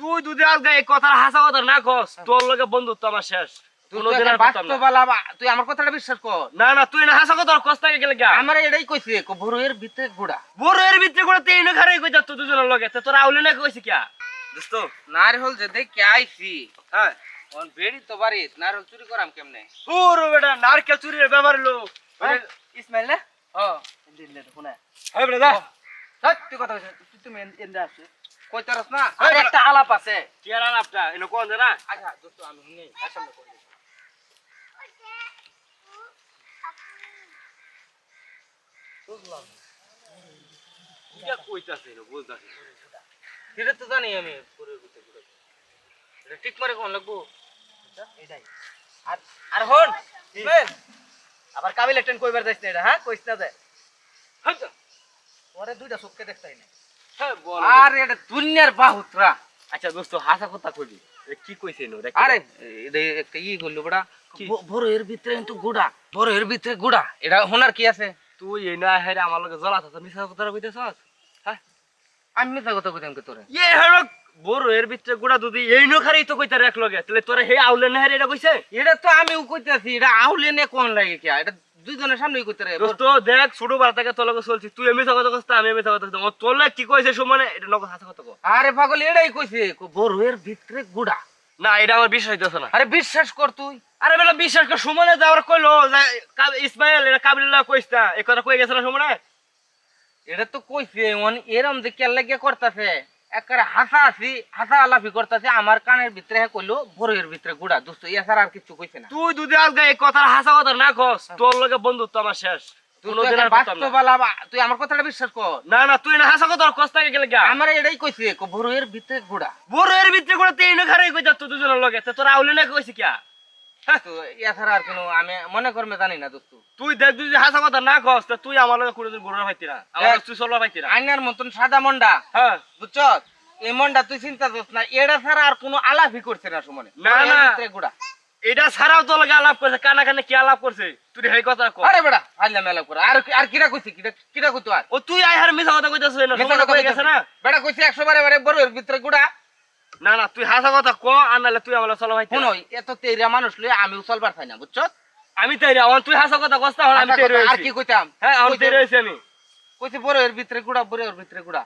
তুই দুদিন আগে এই কথার হাসা কথা না কস তোর লগে বন্ধুত্ব আমার শেষ। তুই আমার কথাটা বিশ্বাস কর। না না তুই না হাসা কথা কস থাকে গেলে আমার এটাই কইছে ভোরের ভিতরে ঘোড়া। বড় এর ভিতরে করে তুই এনে খারে কই যাত দুজনের লগে। তোরা আউলে না কইছি কিয়া দোস্ত নার হল যে দেখে আইছি। হ্যাঁ। অন বেড়ি তো বাড়ি নার হল চুরি করাম কেমনে? পুরো বেটা নারকেল চুরির ব্যাপার লো। হ্যাঁ? ইসমাইল না? দিলে তো শুনে হ্যাঁ বেটা যা। তুই কথা তুই তুমি আসছে কই না? আর একটা আলাপ আছে। কি আর আপটা কোন না? আচ্ছা দোস্ত আমি শুনি আসলে কই কিয়া কইতাছে রে বুঝতাছি এটা তো জানি আমি ভোরের ভিতরে ঘোড়া এটা ঠিক মারে কোন লাগবো? এটাই। আর আর হন আবার কাবিল একটেন কইবার যাইছ না এটা হ্যাঁ? কইছ না দে হ্যাঁ ওরে দুইটা চোখকে দেখতাই না। আর এটা দুনিয়ার বাহুতরা। আচ্ছা দোস্ত হাসা কথা কইবি। কি কইছে নো রে আরে একটা ই করল বড়া। কি? বড়ের ভিতরে কিন্তু গুড়া। বড়ের ভিতরে গুড়া। এটা হোনার কি আছে? তুই এই না হেরে আমার লগে জ্বলা থাকা মিছা কথা কইতেছস? হ্যাঁ? আমি মিথ্যা কথা কইতাম কি তোরে? ইয়ে হেরক বড় এর ভিতরে গুড়া দুদি এই নো খারেই তো কইতারে এক লগে তাহলে তোরা হে আউলে না হেরে এটা কইছে? এটা তো আমিও কইতাছি এটা আউলে নে কোন লাগে কি এটা দুইজনের সামনেই কইতে রে দোস্ত দেখ ছোট বার থেকে তোর লগে চলছি। তুই কইছিস আমি তোর লাগে কি কইছে সমানে এটা নগদ হাসা কথা কো। আরে পাগল এটাই কইছে। বড়ের ভিতরে গুড়া। না এটা আমার বিশ্বাস হইতেছে না। আরে বিশ্বাস কর তুই। আরে বেলা বিশ্বাস কর সুমনে যাওয়ার কইলো ইসমাইল এটা কাবিল্লা কইস্তা এই কথা কই গেছে না সুমনে এটা তো কইছে এরম যে কেল লাগে করতাছে। একবারে হাসা আছি হাসা আলাফি করতাছে আমার কানের ভিতরে হে কইলো বড়ের ভিতরে গুড়া দোস্ত ইয়া ছাড়া আর কিছু কইছে না। তুই দুদিন আগে এই কথার হাসা কথা না কস তোর লগে বন্ধুত্ব আমার শেষ। তুই আমার কথাটা বিশ্বাস কর। না না তুই না হাসা কথা থাকে গেলে আমার এটাই কইছে বড়ের ভিতরে গুড়া। এর ভিতরে করে তুই এনে খারে কই যাত দুজনের লগে? তোরা আউলে না কইছি কিয়া? আর কোনো আমি মনে করমে জানি না দোস্ত। তুই দেখ যদি হাসা কথা না কস তুই আমার কোনোদিন ঘুরে পাইতি না আমার তুই চলবা পাইতি না আইনার মতন সাদা মন্ডা। হ্যাঁ। বুঝছ? এই মন্ডা তুই চিন্তা করছ না এটা ছাড়া আর কোনো আলাপই করছে না সুমনে। না, না। ভিতরে এটা ছাড়াও তোর লগে আলাপ করছে কানা কানে কি আলাপ করছে? তুই সেই কথা কর আরে বেড়া আইলা মেলা করে। আর কি- আর কিরা কিরা কিরা কইতো আর? ও তুই আই হার মিছা কথা কইতাছিস না কথা। বেড়া বারে বারে বড়ের ভিতরে গুড়া না না তুই হাসা কথা ক আর নাহলে তুই আমার চলো ভাই। শুনো এত তেরিয়া মানুষ লই আমিও চলবার চাই না বুঝছ? আমি তাই রে তুই হাসা কথা কস তাহলে আমি তাই আর কি কইতাম? হ্যাঁ আমি তাই রয়েছি আমি। কইছে বড়ের ভিতরে গুড়া বড়ের ভিতরে গুড়া।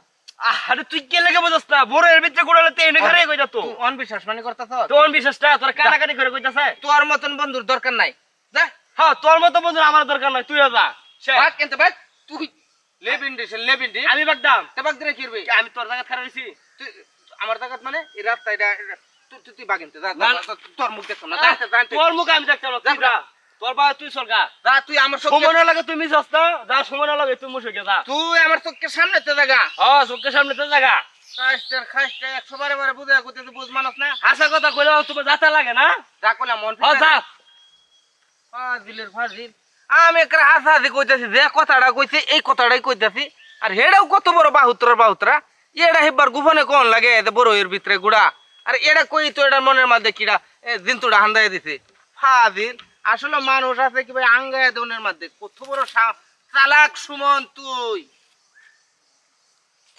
আরে তুই কে লাগে বুঝছ না? বড় এর ভিতরে কোড়ালে তুই এনে ঘরে কই যাতো তুই অনবিশ্বাস মানে করতাছ তোর বিশ্বাসটা তোর কানাকানি করে কইতাছে তোর মতন বন্ধুর দরকার নাই। যা। হ্যাঁ তোর মতো বন্ধু আমার দরকার নাই তুই যা। বাক কিন্তু বাক তুই লেবিন্ডি সে লেবিন্ডি আমি বাগদাম। তেবাক দিলে কিরবি? আমি তোর জায়গা খারাপ হইছি তুই আমার জায়গাত মানে এই রাস্তা এটা তুই বাগিনতে যা না, না। তোর মুখ দেখছ না। তোর মুখ আমি যা তোর বা তুই চল গা। যা তুই আমার সময় লাগে তুমি যাস না যা সময় লাগে তুই যা। তুই আমার চোখের সামনে তে জায়গা হ্যাঁ চোখের সামনে তো জায়গা কাস্টার খাস্টার একশো বারে বারে বুঝে বুঝ না। হাসা কথা কইলেও তোমার যাতা লাগে না? যা কইলাম মন হ্যাঁ যা। ফাজিলের ফাজিল। আমি একটা হাসা হাসি কইতেছি যে কথাটা কইছে এই কথাটাই কইতেছি। আর হেডাও কত বড় বাহুতরা বাহুতরা এটা হেব্বার গুফনে কোন লাগে? এতে বড় এর ভিতরে গুড়া। আর এটা কই তো? এটা মনের মধ্যে কিরা জিন্তুটা হান্দাই দিছে। দিন আসলে মানুষ আছে কি ভাই? আঙ্গায় দনের মধ্যে কত বড় চালাক সুমন তুই।